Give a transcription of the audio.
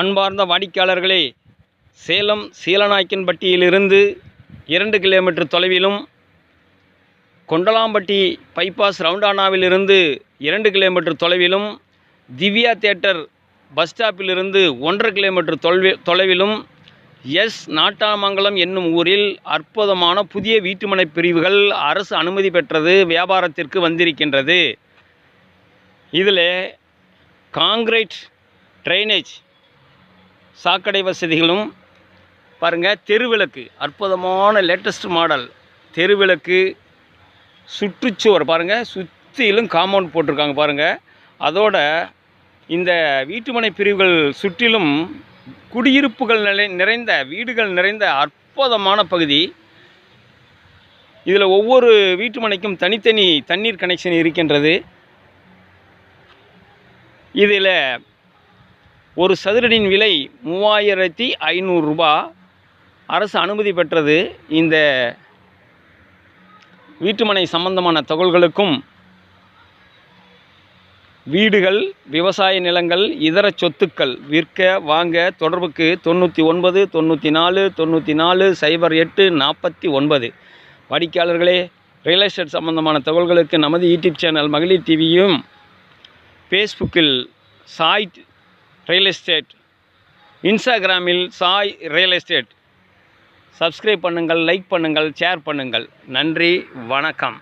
அன்பார்ந்த வாடிக்கையாளர்களே சேலம் சீலநாயக்கன்பட்டியிலிருந்து இரண்டு கிலோமீட்டர் தொலைவிலும் கொண்டலாம்பட்டி பைபாஸ் ரவுண்டானாவிலிருந்து இரண்டு கிலோமீட்டர் தொலைவிலும் திவ்யா தேட்டர் பஸ் ஸ்டாப்பிலிருந்து ஒன்றரை கிலோமீட்டர் தொலைவி தொலைவிலும் எஸ் நாட்டாமங்கலம் என்னும் ஊரில் அற்புதமான புதிய வீட்டுமனை பிரிவுகள் அரசு அனுமதி பெற்றது வியாபாரத்திற்கு வந்திருக்கின்றது. இதில் காங்கிரீட் ட்ரைனேஜ் சாக்கடை வசதிகளும் பாருங்கள் தெருவிளக்கு. அற்புதமான லேட்டஸ்ட் மாடல் தெருவிளக்கு சுற்றுச்சுவர் பாருங்கள் சுற்றிலும் காம்பவுண்ட் போட்டிருக்காங்க பாருங்கள் அதோட இந்த வீட்டுமனை பிரிவுகள் சுற்றிலும் குடியிருப்புகள் நிலை நிறைந்த வீடுகள் நிறைந்த அற்புதமான பகுதி. இதில் ஒவ்வொரு வீட்டுமனைக்கும் தனித்தனி தண்ணீர் கனெக்ஷன் இருக்கின்றது. இதில் ஒரு சதுரடியின் விலை மூவாயிரத்தி ஐநூறுரூபா அரசு அனுமதி பெற்றது இந்த வீட்டுமனை சம்பந்தமான தகவல்களுக்கும். வீடுகள் விவசாய நிலங்கள் இதர சொத்துக்கள் விற்க வாங்க தொடர்புக்கு தொண்ணூற்றி ஒன்பது தொண்ணூற்றி நாலு தொண்ணூற்றி நாலு சைபர் எட்டு நாற்பத்தி ஒன்பது. வாடிக்கையாளர்களே ரியல் எஸ்டேட் சம்பந்தமான தகவல்களுக்கு நமது யூடியூப் சேனல் மகளிர் டிவியும் ஃபேஸ்புக்கில் சாய் ரியல் எஸ்டேட் இன்ஸ்டாகிராமில் சாய் ரியல் எஸ்டேட் சப்ஸ்கிரைப் பண்ணுங்கள் லைக் பண்ணுங்கள் ஷேர் பண்ணுங்கள். நன்றி வணக்கம்.